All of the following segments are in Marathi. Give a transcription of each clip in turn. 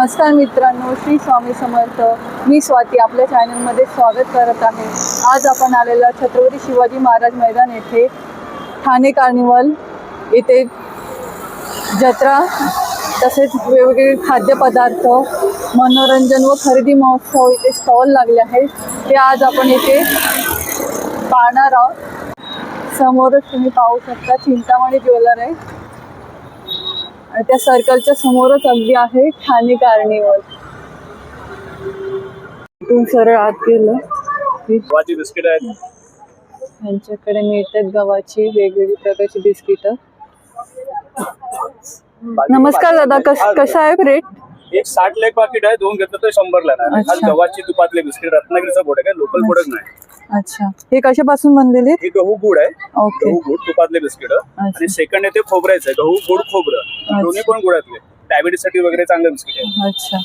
नमस्कार मित्रांनो श्री स्वामी समर्थ. मी स्वाती आपल्या चॅनलमध्ये स्वागत करत आहे. आज आपण आलेला छत्रपती शिवाजी महाराज मैदान येथे ठाणे कार्निवल येथे जत्रा तसेच वेगवेगळे खाद्यपदार्थ मनोरंजन व खरेदी महोत्सव इथे स्टॉल लागले आहेत. ते आज आपण येथे पाहणार आहोत. समोरच तुम्ही पाहू शकता चिंतामणी ज्वेलर आहे. त्या सर्कलच्या समोरच अगदी आहे ठाणे कार्निवल इथून सरळ आत गेलं. गव्हाची बिस्किट आहेत. यांच्याकडे मिळतात गव्हाची वेगवेगळी प्रकारची बिस्किट. नमस्कार दादा कस कसा आहे रेट एक साठ ला एक पाकिट आहे दोन घेतलं तर अच्छा. आज गव्हाची तुपातले बिस्किट रत्नागिरीचा बोर्ड आहे काय? लोकल बोर्डच नाही. अच्छा. हे कशापासून बनलेले? हे गहू गुड आहे. ओके. गहू गुड तुपातले बिस्किट. आणि सेकंड आहे ते खोबऱ्याचं आहे. गहू गुड खोबरं. दोन्ही पण गुळातले. डायबिटीससाठी वगैरे चांगले बिस्किट आहे अच्छा.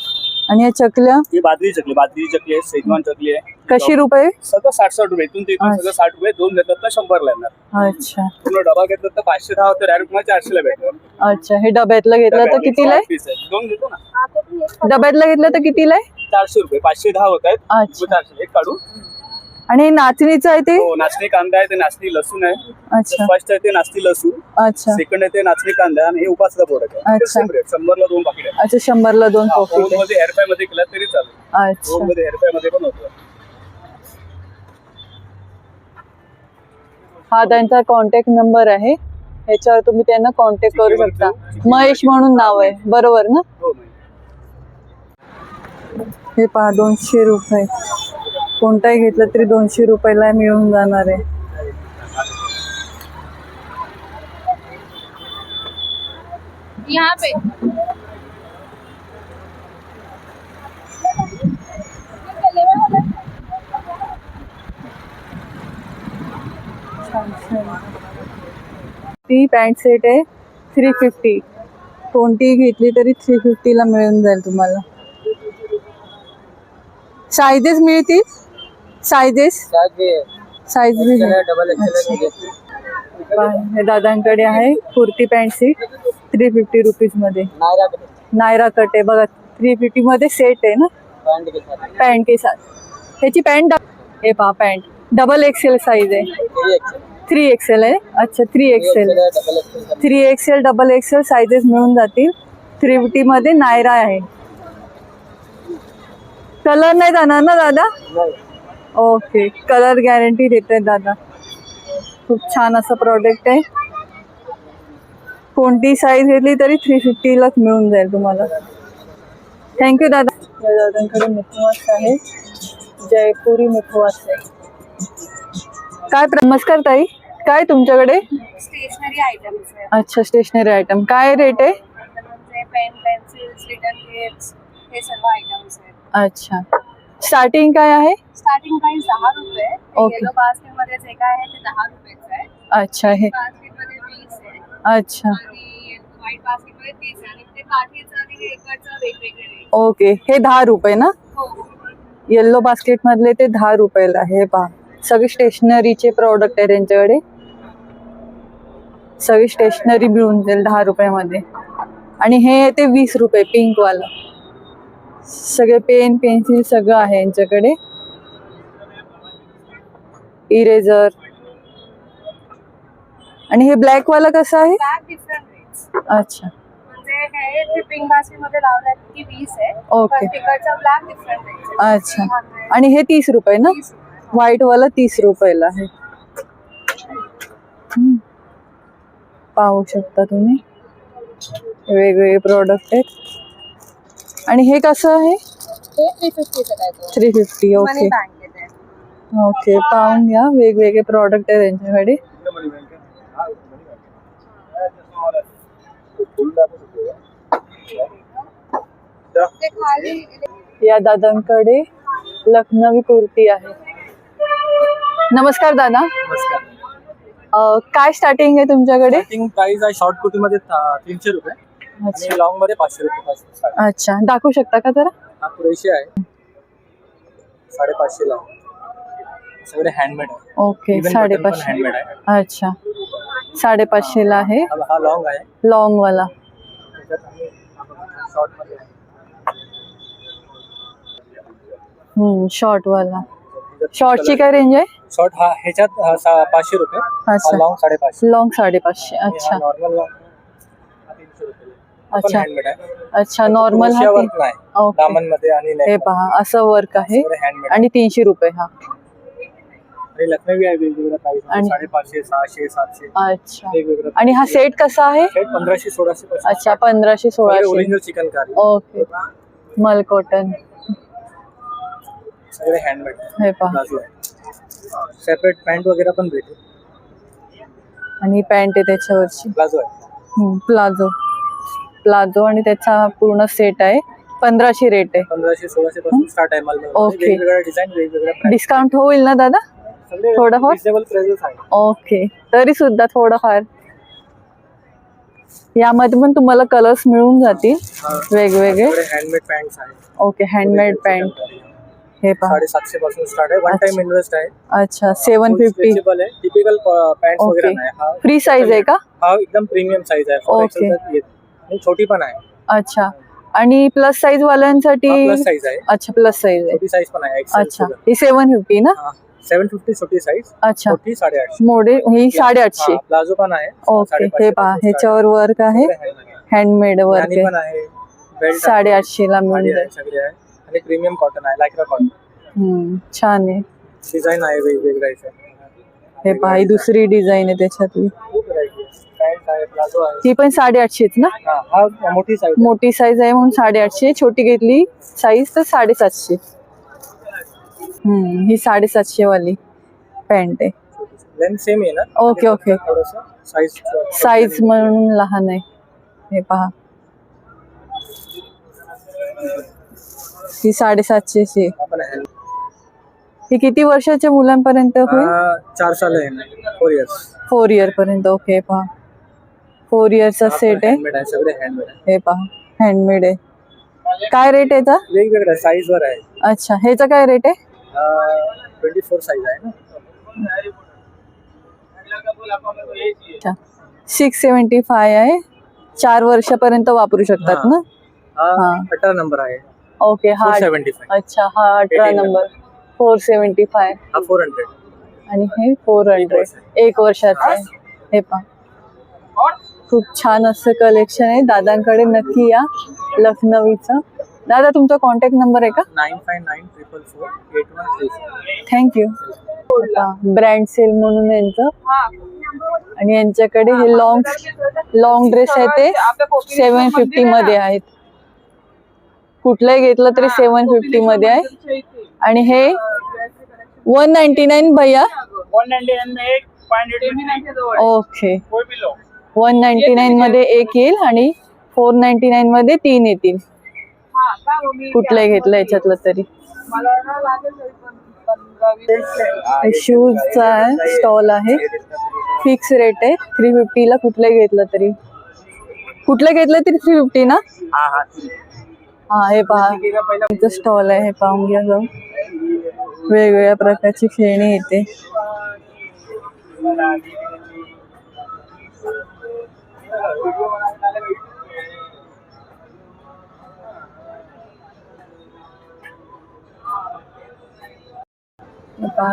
आणि या चकल्या? ही बाजरी चकली. बाजरी चकली आहे सेजवान चकली आहे. कशी रुपये? सगळं साठ साठ रुपये. इथून ते इथून. सगळं साठ रुपये. दोन घेतलं तर शंभरला येणार. अच्छा. पूर्ण डबा घेतलं तर पाचशे दहा होतं. डायरेक्ट मला चारशेला भेटलं. अच्छा. हे डब्यातलं घेतलं तर कितीला आहे? पीस आहे. दोन घेतो ना. डब्यातलं घेतलं तर कितीला आहे? चारशे रुपये. पाचशे दहा होत आहेत. अच्छा. चारशे. एक काढू. आणि नाचणीचं आहे ते? हो नाचणी कांदा आहे ते नाचणी लसूण आहे. अच्छा. फर्स्ट आहे ते नाचणी लसूण. अच्छा. सेकंड आहे ते नाचणी कांदा आणि हे उपासला बोर्ड आहे अच्छा. शंभरला दोन पाकिट आहे अच्छा शंभरला दोन पॉकेटमध्ये हेअरफ्रायमध्ये केला तरी चालेल. अच्छा. ओव्हनमध्ये हेअरफ्रायमध्ये पण होतं. हा त्यांचा कॉन्टॅक्ट नंबर आहे. ह्याच्यावर तुम्ही त्यांना कॉन्टॅक्ट करू शकता. महेश म्हणून नाव आहे. बरोबर ना? हो मॅम. हे पहा दोनशे रुपये. कोणताही घेतलं तरी दोनशे रुपयाला मिळून जाणार आहे. यहाँ पे. ती पॅन्ट सेट आहे थ्री फिफ्टी कोणतीही घेतली तरी थ्री फिफ्टीला मिळून जाईल तुम्हाला. सायझेस मिळतील? सायझेस साईज हे दादांकडे आहे kurti pant set. Three fifty रुपीजमध्ये. Naira cut. आहे. बघा थ्री फिफ्टी मध्ये सेट आहे ना? पॅन्ट के साथ. ह्याची पॅन्ट हे पहा पॅन्ट डबल एक्सेल साईज आहे. थ्री एक्सेल आहे. अच्छा three XL three XL double XL sizes मिळून जातील. थ्री फिफ्टी मध्ये नायरा आहे. कलर नाही जाणार ना दादा? ओके कलर गॅरंटी देते दादा। खूप छान असं प्रॉडक्ट आहे. कोणती साईज घेतली तरी थ्री फिफ्टीलाच मिळून जाईल तुम्हाला. थँक्यू दादा. या दादांकडे मुखवास आहे. जयपुरी मुखवास आहे. काय नमस्कार ताई. काय तुमच्याकडे? स्टेशनरी आयटम्स आहेत अच्छा स्टेशनरी आयटम काय रेट आहे? पेन हे सर्व आयटम्स आहेत अच्छा. स्टार्टिंग काय आहे? स्टार्टिंग प्राइस दहा रुपये. Okay. येलो बास्केटमध्ये जे काय आहे ते दहा रुपयाचं आहे. अच्छा हे. बास्केटमध्ये वीस आहे. अच्छा. आणि व्हाईट बास्केटमध्ये तीस आहे. आणि ते काठीचं आणि हे एकचं वेगवेगळे रेट ओके हे दहा रुपये ना? हो. येल्लो बास्केट मधले ते दहा रुपयाला आहे. हे पहा. सगळे स्टेशनरीचे प्रॉडक्ट आहे त्यांच्याकडे. सगळी स्टेशनरी मिळून जाईल दहा रुपयामध्ये. आणि हे ते वीस रुपये पिंक वाला. सगळे पेन पेन्सिल सगळं आहे यांच्याकडे. इरेझर आणि हे ब्लॅक वाला कसं आहे? अच्छा. म्हणजे ट्रिपिंग बास्केटमध्ये लावल्यात की वीस आहे. Okay. पण तिकडचा ब्लॅक डिफरंट रेट्स अच्छा. आणि हे तीस रुपये ना? व्हाईट वाला तीस रुपयाला आहे. पाहू शकता तुम्ही. वेगवेगळे प्रॉडक्ट आहेत. आणि हे कसं आहे? हे थ्री फिफ्टी ओके ओके पाहून घ्या. वेगवेगळे प्रॉडक्ट आहे त्यांच्याकडे या दादांकडे लखनवी कुर्ती आहे. नमस्कार दादा. नमस्कार. अं, काय स्टार्टिंग आहे तुमच्याकडे? स्टार्टिंग प्राइस आहे शॉर्ट कुर्ती मध्ये तीनशे रुपये. अच्छा. आणि लॉंगमध्ये पाचशे रुपये पासून. अच्छा. दाखवू शकता का जरा? हा पुरेशी आहे. साडेपाचशे ला. सगळे हँडमेड आहे. ओके Even button पण साडेपाचशे. हँडमेड आहे. अच्छा. साडेपाचशेला आहे. हा- हा लॉंग आहे. लॉंग वाला. शॉर्टमध्ये आहे. हम्म शॉर्ट वाला. शॉर्टची काय रेंज आहे? शॉर्ट हा ह्याच्यात हा सा- पाचशे रुपये. अच्छा. लॉंग साडेपाचशे. लॉंग साडेपाचशे. अच्छा. नॉर्मल अच्छा. अच्छा नॉर्मल हा हे. पहा असं वर्क आहे. आणि तीनशे रुपये हा. आणि लखनवी आहे वेगवेगळ्या प्राइस आणि- साडेपाचशे सहाशे सातशे. अच्छा. वेगवेगळं आणि हा सेट कसा आहे? पंधराशे सोळाशे अच्छा पंधराशे सोळाशे. Original chikankari okay. मल कॉटन. सगळे हँडमेड हे पहा. सेपरेट पॅन्ट वगैरे पण भेटेल. आणि पॅन्ट आहे त्याच्यावरची. प्लाझो आहे. प्लाझो. प्लाझो आणि त्याचा पूर्ण सेट आहे. पंधराशे रेट आहे. पंधराशे सोळाशे पासून स्टार्ट आहे माल. ओके. वेगवेगळ्या डिझाईन वेगवेगळ्या price. डिस्काउंट होईल ना दादा? थोडंफार? आहे ओके तरी सुद्धा थोडंफार. यामध्ये पण तुम्हाला कलर्स मिळून जातील. वेगवेगळे. हँडमेड पॅन्ट आहे ओके हँडमेड पॅन्ट हे पहा. साडेसातशे पासून स्टार्ट आहे. वन टाइम इन्व्हेस्ट आहे. अच्छा सेवन फिफ्टी आहे. टिपिकल पॅन्ट ओके वगैरे नाही. हा फ्री साईज आहे का? हा एकदम प्रीमियम साईज आहे. ओके. 4XL तक येत. आणि छोटी पण आहे. अच्छा. आणि प्लस साईज वाल्यांसाठी प्लस साईज आहे. अच्छा प्लस साईज आहे. छोटी साईज पण आहे अच्छा. ही सेवन फिफ्टी ना? सेवन फिफ्टी छोटी साईज अच्छा. छोटी साडेआठशे. मोडे ही साडेआठशे. प्लाझो पण आहे. ओके साडेपाचशे हे पहा पासून ह्याच्यावर वर्क आहे. start आहे. हँडमेड वर्क राणी पण आहे. आहे. साडेआठशे ला मिळून जाईल. सगळे आहे. आणि प्रीमियम कॉटन आहे लायक्रा कॉटन हम्म, छान आहे. डिझाईन आहे वेगवेगळ्या. हे पहा ही दुसरी डिझाईन आहे त्याच्यातली. ही पण साडेआठशेच ना? मोठी साईज मोठी साईज आहे म्हणून साडेआठशे छोटी घेतली साईज तर साडेसातशे. हम्म ही साडेसातशे वाली पॅन्ट आहे सेम आहे ना? ओके ओके साईज साईज म्हणून लहान आहे. हे पहा. ही आहे. ही किती वर्षाच्या मुलांपर्यंत होईल? चार साल आहे. फोर इयर्स फोर इयर पर्यंत ओके पहा. फोर इयरचा सेट आहे. हँडमेड आहे सगळे हँडमेड आहे. हे पहा हँडमेड आहे. काय रेट आहे याचा? वेगवेगळ्या साईज वर आहे. अच्छा ह्याचा काय रेट आहे? ट्वेंटी फोर साईज आहे ना. अच्छा. सिक्स सेवन्टी फाय आहे. चार वर्षापर्यंत वापरू शकतात. ना? हा. अठरा नंबर आहे. ओके हा. फोर सेव्हन्टी फाय अच्छा हा अठरा 18 नंबर फोर सेवन्टी फाय हा फोर हंड्रेड आणि हे फोर हंड्रेड एक वर्षाचं आहे. हे पहा. खूप छान असं कलेक्शन आहे दादांकडे नक्की या लखनवीचं दादा तुमचा कॉन्टॅक्ट नंबर आहे का nine five nine triple four eight one three thank you brand sale म्हणून यांचं आणि यांच्याकडे हे लॉंग लॉंग ड्रेस आहे ते सेवन फिफ्टी मध्ये आहेत कुठलंही घेतलं तरी सेवन फिफ्टी मध्ये आहे आणि हे वन नाईन्टी नाईन भैया ओके वन नाईन्टी नाईन मध्ये एक येईल आणि फोर नाईन्टी नाईन मध्ये तीन येतील. कुठलंही घेतलं याच्यातलं तरी. शूजचा स्टॉल आहे. फिक्स रेट आहे. थ्री फिफ्टीला कुठलं घेतलं तरी. कुठलं घेतलं तरी थ्री फिफ्टी ना? हा हा. हा हे पहा. स्टॉल आहे. हे पाहून घ्या जाऊ वेगवेगळ्या प्रकारची खेळणी येते.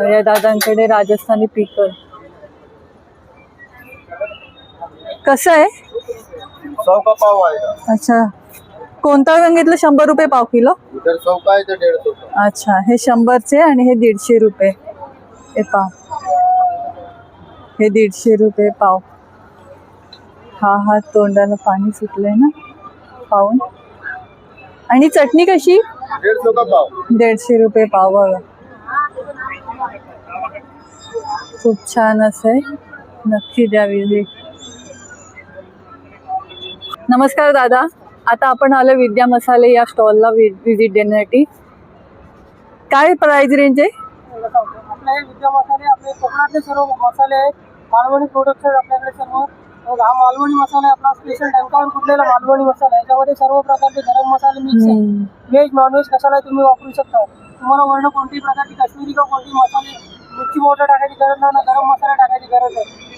या दादांकडे राजस्थानी पिकल कसं आहे? सौ का पाव आएगा अच्छा. कोणता रंग घेतलं? शंभर रुपये पाव किलो? इधर सौ का तो डेढ़ सौ का अच्छा. हे शंभरचे आणि हे दीडशे रुपये. हे पाव. हे दीडशे रुपये पाव. हा हा तोंडाला पाणी सुटलंय ना? पाहून. आणि चटणी कशी? डेढ़ सौ का पाव. दीडशे रुपये पाव बघा. खूप छान असं. आहे नक्की द्या विजिट नमस्कार दादा. आता आपण आलो विद्या मसाले या स्टॉलला विजिट देण्यासाठी. काय प्राइस रेंज आहे? आपले विद्या मसाले आपले कोकणातले सर्व मसाले आहेत. मालवणी प्रोडक्ट आहेत आपल्याकडे सर्व. हा मालवणी मसाला आहे. आपला स्पेशल टँकावर कुठलेला मालवणी मसाला आहे. याच्यामध्ये सर्व प्रकारचे गरम मसाले मिक्स हम्म. व्हेज नॉनव्हेज कशालाही तुम्ही वापरू शकता. तुम्हाला वर्ण कोणतीही प्रकारची काश्मीरी किंवा कोणती मसाले मिरची पावडर टाकायची गरज नाही ना गरम मसाला टाकायची गरज बघा.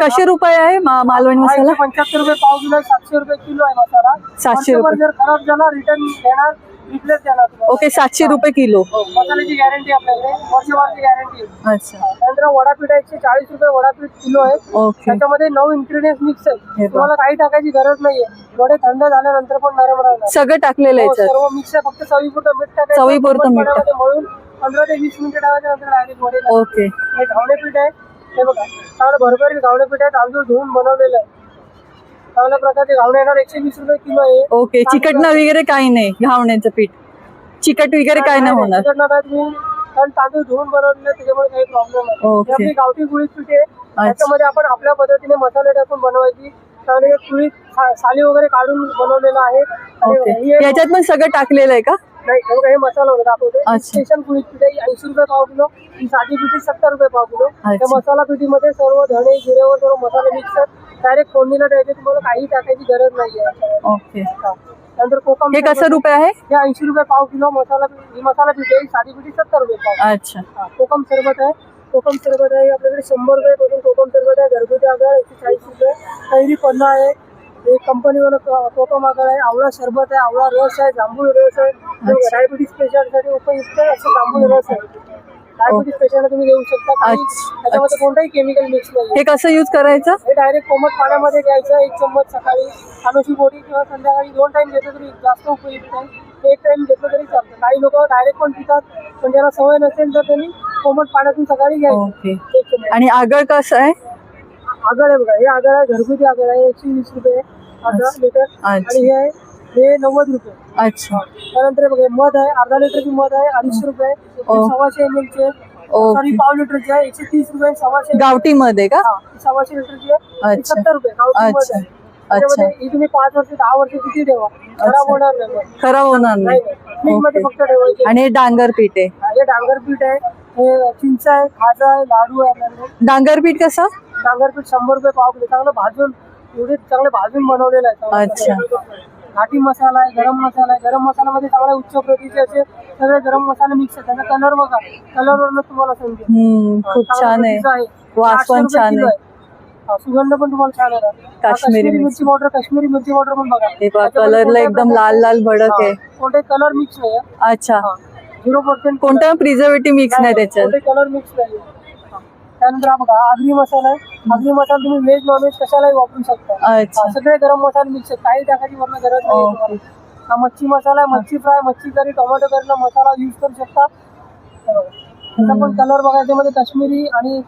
कसे रुपये आहे मा- मालवणी हा मसाला? पंच्याहत्तर रुपये पाव किलो आहे सातशे रुपये किलो आहे मसाला. सातशे रुपये. जर खराब झाला रिटर्न देणार रिप्लेस देणार तुम्हाला. ओके सातशे रुपये किलो. हो, मसाल्याची गॅरंटी आपल्याकडे वर्षभराची गॅरंटी अच्छा. त्यानंतर वडापीठ आहे एकशे चाळीस रुपये वडापीठ किलो आहे. ओके. त्याच्यामध्ये नऊ इन्ग्रेडियंट्स मिक्स हे आहे. तुम्हाला काही टाकायची गरज नाहीये. वडे थंड झाल्यानंतर पण नरम राहणार. सगळं टाकलेलं आहे हो, याच्यात सर्व मिक्स आहे फक्त चवीपुरतं मीठ टाकायचं चवीपुरतं मीठ मळून पंधरा ते वीस मिनिटं टाकायच्या नंतर डायरेक्ट वडे टाकायचे. ओके. हे घावणे पीठ आहे. हे बघा चांगलं भरभरीत घावणे पीठ आहे. तांदूळ धुवून बनवलेलं आहे. चांगल्या प्रकारचे घावणे येणार. एकशे वीस रुपये किलो आहे. ओके. चिकटणं वगैरे काही नाही घावण्याचं पीठ. चिकट वगैरे काय नाही होणार. चिकट नाही तुम्ही. कारण तांदूळ धुवून बनवलेले आहे, त्याच्यामुळे काही प्रॉब्लेम नाही. ओके. आपली गावठी गुळी पीठ आहे. त्याच्यामध्ये आपण आपल्या पद्धतीने मसाले टाकून बनवायची. आणि कुळी साली वगैरे काढून बनवलेलं आहे. आणि ओके. ही एक- याच्यात पण सगळं टाकलेलं आहे का? नाही हे बघा, हे मसाला वगैरे दाखवतो अच्छा. स्पेशल कुळी पीठ आहे ऐंशी रुपये पाव किलो ही साधी पिठी सत्तर रुपये पाव किलो. त्या अच्छा. मसाला पिठीमध्ये सर्व धणे जिरेवर सर्व मसाले मिक्स आहेत. डायरेक्ट फोडणीला द्यायचे तुम्हाला काही टाकायची गरज नाही आहे ओके नंतर कोकम हे कसं रुपये आहे? हे ऐंशी रुपये पाव किलो मसाला ही मसाला पिठी आहे साधी पिठी सत्तर रुपये पाव. अच्छा. हा, कोकम सरबत आहे. कोकम सरबत आहे आपल्याकडे शंभर रुपये पासून कोकम सरबत आहे. घरगुती आगळ एकशे चाळीस रुपये. कैरी पन्ना आहे एक कंपनीवर कोकम आगळ आहे आवळा सरबत आहे आवळा रस आहे जांभूळ रस आहे. डायबिटीस पेशंटसाठी उपयुक्त असं जांभूळ रस आहे. डायबिटीस पेशंटला तुम्ही देऊ शकता. काही अच्छा. त्याच्यामध्ये कोणताही केमिकल मिक्स नाही हे कसं यूज करायचं? हे डायरेक्ट कोमट पाण्यामध्ये घ्यायचं एक चम्मच सकाळी अनुशी पोटी किंवा संध्याकाळी दोन टाइम घेतलं तरी जास्त उपयुक्त आहे. एक टाइम घेतलं तरी चालतं. काही लोक डायरेक्ट पण पितात पण ज्याला सवय नसेल तर त्यांनी कोमट पाण्यातून सकाळी घ्यायचं. ओके. एक चम्मच. आणि आगळ कसं आहे? आगळ आहे बघा. हे आगळ आहे घरगुती आगळ आहे. एकशे वीस रुपये अर्धा लिटर. अच्छा. आणि हे आहे हे नव्वद रुपये. अच्छा. त्यानंतर हे बघा मध आहे अर्धा लिटरची मध आहे अडीचशे रुपये. हे ओ. सव्वाशे एम चे ओके. सॉरी पाव लिटरची आहे. एकशे तीस रुपये सव्वाशे गावठी मध्ये का? हा, ही सव्वाशे लिटरची आहे. अच्छा. सत्तर रुपये गावठी मध अच्छा. आहे. अच्छा. ही तुम्ही पाच वर्ष दहा वर्ष किती ठेवा? खराब होणार नाही. खराब होणार नाही. फक्त ठेवायचे. आणि हे डांगर पीठ आहे. हे डांगर पीठ आहे. हे चिंच आहे खाजा आहे लाडू आहे डांगर पीठ कसं? डांगर पीठ शंभर रुपये पाव किलो. चांगलं भाजून एवढे चांगले भाजून बनवलेलं आहे. चांगलं. अच्छा. घाटी मसाला आहे गरम मसाला आहे. गरम मसाल्यामध्ये चांगल्या उच्च प्रतीचे असे सगळे गरम मसाले मिक्स आहेत. त्याचा कलर बघा. कलर वरून तुम्हाला समजेल. हम्म खूप छान आहे. वास पण छान आहे. सुगंध पण तुम्हाला छान आहे हा, काश्मीरी मिरची. मिरची. पावडर काश्मीरी मिरची पावडर पण बघा. हे त्याच्यामध्ये कलरला एकदम लाल लाल भडक आहे. हा, कोणते कलर मिक्स नाही अच्छा. झिरो पर्सेंट कोणता प्रिझर्वेटिव्ह मिक्स नाही त्याच्यात. कोणते कलर मिक्स नाही. त्यानंतर हा बघा आगरी मसाला आहे. आगरी मसाला तुम्ही व्हेज नॉनव्हेज कशालाही वापरू शकता. अच्छा. सगळे गरम मसाले मिक्स आहेत. काही टाकायची वरण गरज नाही. तुम्हाला. हा मच्छी मसाला आहे. मच्छी फ्राय मच्छी करी टोमॅटो करीला मसाला यूज करू शकता. हे बघा. त्याचा पण कलर बघा याच्यामध्ये काश्मीरी आणि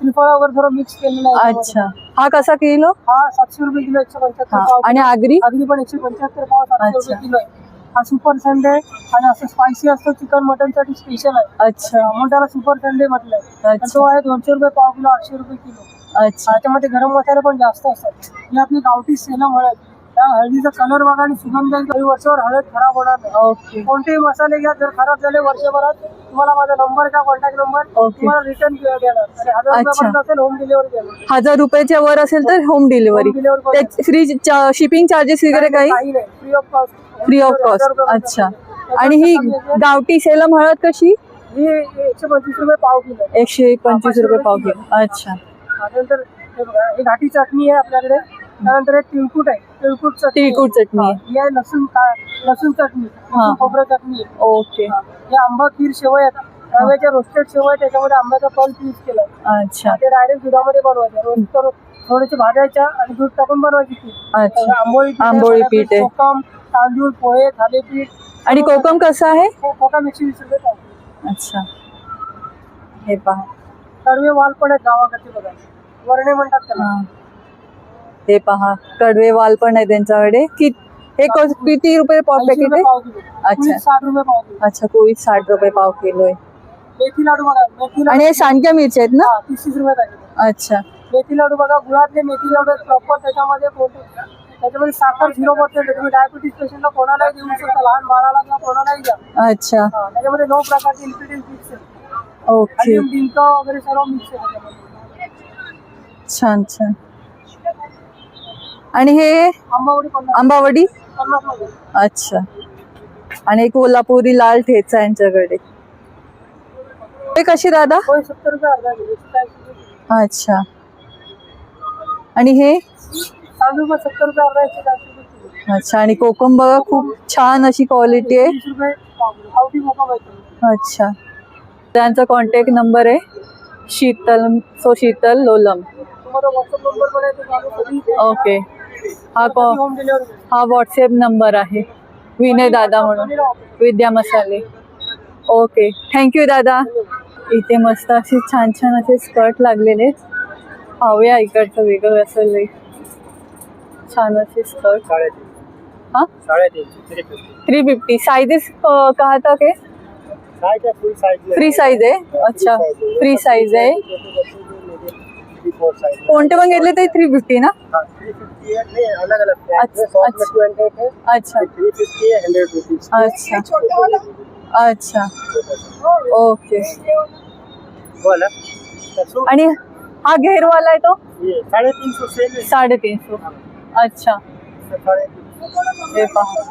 त्रिफळा वगैरे थोडं मिक्स केलेलं आहे याच्यामध्ये. अच्छा. हा कसा किलो? हा सातशे रुपये किलो एकशे पंच्याहत्तर हा. पाव आणि आगरी? अगदी पण एकशे पंच्याहत्तर पाव सातशे अच्छा. रुपये किलो आहे. हा सुपर संडे आणि असं स्पायसी असतो चिकन मटनसाठी स्पेशल आहे. अच्छा. म्हणून त्याला सुपर संडे म्हटलंय. आणि तो आहे दोनशे रुपये पाव किलो आठशे रुपये किलो. अच्छा. त्याच्यामध्ये गरम मसाले पण जास्त असतात. ही आपली गावठी सेलम हळद त्या हळदीचा कलर बघा आणि सुगंध काही वर्षावर हळद खराब होणार नाही. ओके. कोणतेही मसाले घ्या जर खराब झाले वर्षभरात तुम्हाला माझा नंबर का कॉन्टॅक्ट नंबर. तुम्हाला रिटर्न देणार. आणि हजार अच्छा. असेल होम डिलिव्हरी देणार. हजार रुपयाच्या वर असेल तर होम डिलिव्हरी Home delivery करू. ते फ्री शिपिंग चार्जेस वगैरे काही काही? नाही. Free of cost free of cost अच्छा. आणि ही गावठी सेलम हळद कशी? ही एकशे पंचवीस रुपये पाव किलो. एकशे पंचवीस रुपये पाव किलो. अच्छा. त्यानंतर हे बघा ही घाटी चटणी आहे आपल्याकडे. त्यानंतर हे तिळकुट आहे. तिळकुट चटणी. तिळकुट चटणी. आहे. हा, आहे लसूण का- लसूण चटणी. हा. लसूण खोबरं चटणी. आहे. ओके. हे आंबा खीर शेवय आहेत. रव्याच्या रोस्टेड शेवय त्याच्यामध्ये आंब्याचा पल्प यूज केला आहे. अच्छा. ते डायरेक्ट दुधामध्ये बनवायचे. करून थोडेसे भाजायच्या आणि दूध टाकून बनवायची अच्छा. आंबोळी पीठ आहे, आंबोळी पीठ आहे. तांदूळ पोहे थालीपीठ आणि कोकम कसं आहे? को- कोकम एकशे वीस रुपये पाव अच्छा. हे पहा. कडवे वाल पण आहेत गावाकडचे बघा. वरणे म्हणतात त्याला. हा. हे पहा. कडवे वाल पण आहे त्यांच्याकडे. कि हे को- किती रुपये पाव 80 पॅकेट रुपये आहे? पाव किलो. अच्छा. कुळीत साठ रुपये पाव किलो. अच्छा कोळी साठ रुपये पाव किलो आहे. मेथी लाडू बघा. मेथी लाडू आणि हे सांडक्या मिरची आहेत ना? हा, तीस तीस रुपये पॅकेट अच्छा. मेथी लाडू बघा. गुळातले मेथी लाडू प्रॉपर त्याच्यामध्ये कोणते त्याच्यामध्ये साखर झिरो पर्सेंट तुम्ही डायबिटीस पेशंटला कोणालाही देऊ शकता. लहान बाळाला किंवा कोणालाही द्या. अच्छा. हा, त्याच्यामध्ये नऊ प्रकारचे इन्ग्रेडियंट मिक्स आहे ओके. आणि डिंक वगैरे सर्व मिक्स आहे त्याच्यामध्ये. छान छान. आणि हे आंबावडी पन्नास. आंबावडी? पन्नासमध्ये अच्छा. आणि कोल्हापुरी लाल ठेचा यांच्याकडे. हे कशी दादा? होय सत्तर रुपये अर्धा किलो. एकशे चाळीस रुपये अच्छा. आणि हे? तांदूळ पण सत्तर रुपये अर्धा एकशे चाळीस रुपये किलो अच्छा आणि कोकम बघा खूप छान अशी क्वालिटी आहे. तीस रुपये गावठी कोकम आहे अच्छा. त्यांचा कॉन्टॅक्ट नंबर आहे. शीतल सो शीतल लोलम. तुम्हाला व्हॉट्सअप नंबर पण आहे तो चालू कधी ओके हा कॉ होम डिलिव्हरी हा व्हॉट्सअप नंबर आहे. विनय दादा म्हणून. विद्या मसाले ओके थँक्यू दादा. इथे मस्त असे छान छान असे स्कर्ट लागलेले आहेत. पाहूया इकडचं वेगळं असेल लई. छान असे स्कर्ट हा? थ्री फिफ्टी साइजेस कहा तक है साइज फ्री साईज आहे? अच्छा. फ्री साईज आहे. कोणते पण घेतले ते थ्री फिफ्टी ना? अच्छा, अच्छा। अच्छा. ओके आणि हा घेरवाला आहे तो? साडेतीन सौ अच्छा. हे पहा.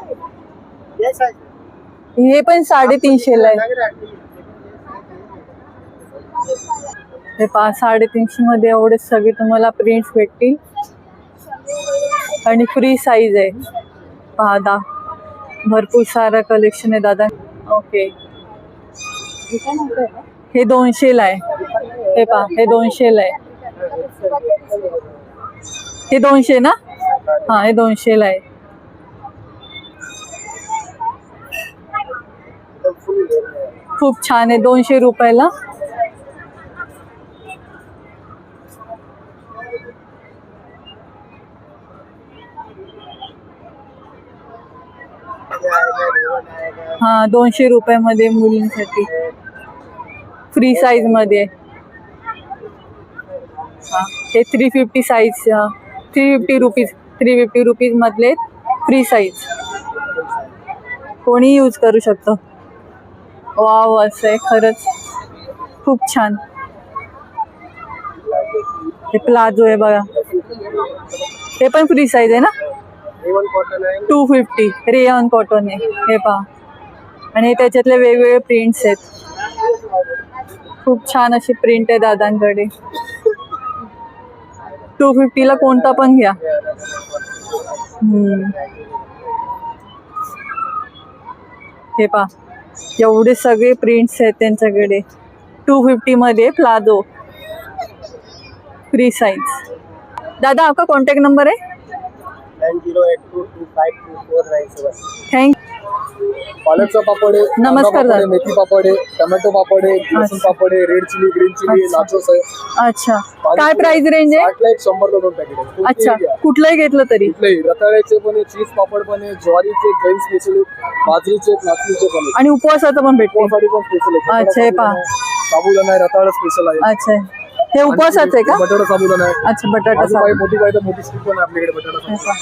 हे पण साडेतीनशेला आहे. हे पहा साडेतीनशे मध्ये एवढे सगळे तुम्हाला प्रिंट्स भेटतील. आणि फ्री साईज आहे. पहा दा. भरपूर सारं कलेक्शन आहे दादा. ओके हे दोनशेला आहे. हे पहा हे दोनशेला आहे. हे दोनशे ना? हा हे दोनशेला आहे. खूप छान आहे दोनशे रुपयाला. हा दोनशे रुपयामध्ये मुलींसाठी. फ्री साईजमध्ये. हा हे three fifty size three fifty rupees three fifty rupees मधले फ्री साईज कोणी यूज करू शकतो. वाव असं आहे खरंच. खूप छान. हे प्लाझो आहे बघा. हे पण फ्री साईज आहे ना? टू फिफ्टी रेयॉन कॉटन आहे. हे पहा. आणि त्याच्यातले वेगवेगळे प्रिंट्स आहेत. खूप छान अशी प्रिंट आहे दादांकडे. टू फिफ्टीला कोणता पण घ्या. हे पहा. एवढे सगळे प्रिंट्स आहेत त्यांच्याकडे. टू फिफ्टी मध्ये प्लाझो फ्री साईज दादा आपका कॉन्टॅक्ट नंबर आहे? Nine eight two two two four seven thank पालकचा पापड आहे नमस्कार कांदा पापड आहे दादा. मेथी पापड आहे टोमॅटो पापड आहे लसूण अच्छा. पापड आहे रेड चिली ग्रीन चिली अच्छा. नाचोस आहे अच्छा काय प्राइस रेंज आहे साठला एक शंभर दोन पॅकेट आहे कोणतेही अच्छा घ्या. कुठलंही घेतलं तरी कुठलेही रताळ्याचे पण आहे चीज पापड पण आहे ज्वारीचे जैन स्पेशल बाजरीचे नाचणीचे पण आहे आणि उपवासाचं पण भेटते पण स्पेशल आहे अच्छा, हे पहा. साबुदाणा आहे रताळा स्पेशल आहे अच्छा हे उपवासाचं आहे का? बटाटा साबुदाणा आहे. अच्छा बटाटा माझी साग. बाई मोठी बाई तर मोठी स्टिक पण आहे आपल्याकडे बटाटा साबुदाणा.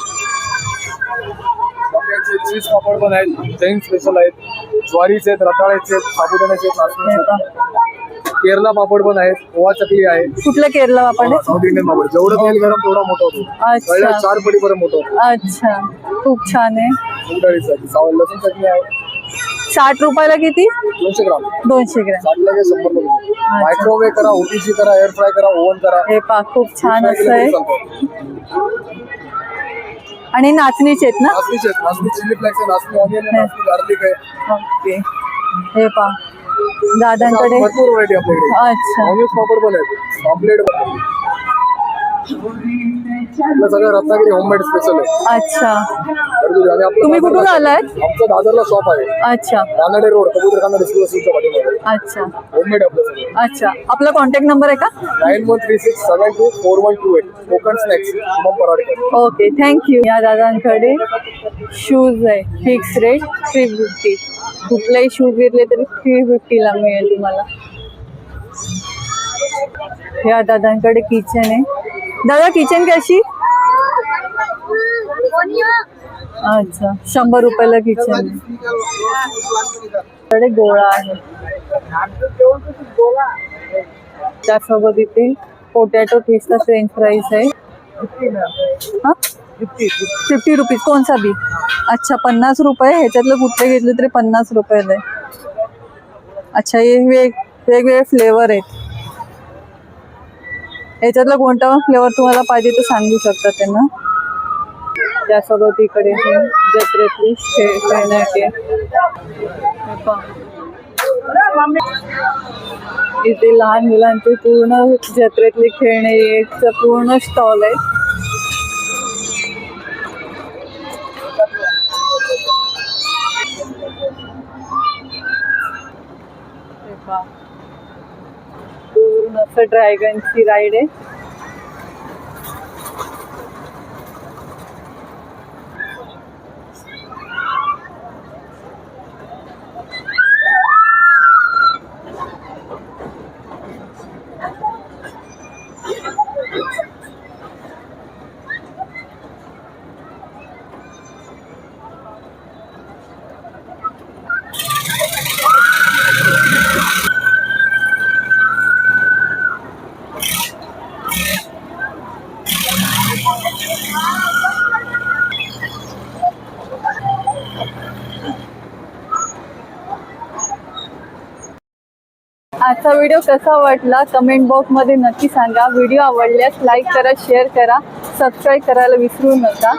मक्याचे चीज पापड पण आहेत. जैन स्पेशल आहेत. ज्वारीचे आहेत रताळ्याचे आहेत साबुदाण्याचे आहेत नाचणीचे आहेत. केरला पापड पण आहेत. पोहा चकली आहे. कुठलं केरला वापरले साऊथ इंडियन पापड. जेवढं तेल गरम तेवढा मोठा होतो. अच्छा. पहिला चार पडी पर्यंत मोठा होतो. अच्छा. खूप छान आहे. उंटाळीसाठी साव लसूण चटणी आहे. साठ रुपयाला किती? दोनशे ग्राम. दोनशे ग्रॅम. साठला काय शंभर रुपये मायक्रोवेव्ह करा ओटीजी करा एअर फ्राय करा ओव्हन करा. हे पहा खूप छान असं आहे. आणि नाचणीचे आहेत ना? नाचणीचे आहेत. नाचणी चिली फ्लेक्स आहे नाचणी ऑनियन आहे नाचणी गार्लिक आहे. ओके. हे पहा. दादांकडे. भरपूर व्हरायटी आपल्याकडे. अच्छा. पापड पण आहेत. पॉम्पलेट. आपलं सगळं रत्नागिरी होममेड स्पेशल आहे. अच्छा. घरगुती. आणि आपलं तुम्ही दादरला कुठून shop- आलात? आमचं दादरला शॉप आहे. अच्छा. रानडे रोड कबूतर खाना पाठीमागे. अच्छा. होममेड आपलं सगळं. अच्छा. आपला कॉन्टॅक्ट नंबर आहे का? Nine one three six seven two four one two eight Konkan snacks Shubham Paradkar. Okay thank you या दादांकडे शूज आहे. फिक्स रेट थ्री फिफ्टी कुठलाही शूज घेतले तरी थ्री फिफ्टीला मिळेल तुम्हाला. या दादांकडे किचन आहे. दादा किचन कशी? अच्छा शंभर रुपयाला किचनकडे गोळा आहे. त्यासोबत इथे पोटॅटो पीसचा फ्रेंच फ्राईज आहे. फिफ्टी रुपीज कोणसा बी? अच्छा पन्नास रुपये. ह्याच्यातलं कुठले घेतलं तरी पन्नास रुपयाला आहे. अच्छा हे वेग वेगवेगळे फ्लेवर आहेत. याच्यातला कोणता फ्लेवर तुम्हाला पाहिजे तर सांगू शकता त्यांना? त्यासोबत इकडे हे जत्रेतली खेळ इथे लहान मुलांचे पूर्ण जत्रेतले खेळणे एक पूर्ण स्टॉल आहे. असं ड्रॅगनची राईड आहे. आजचा व्हिडिओ कसा वाटला कमेंट बॉक्समध्ये नक्की सांगा. व्हिडिओ आवडल्यास लाईक करा शेअर करा सबस्क्राईब करायला विसरू नका.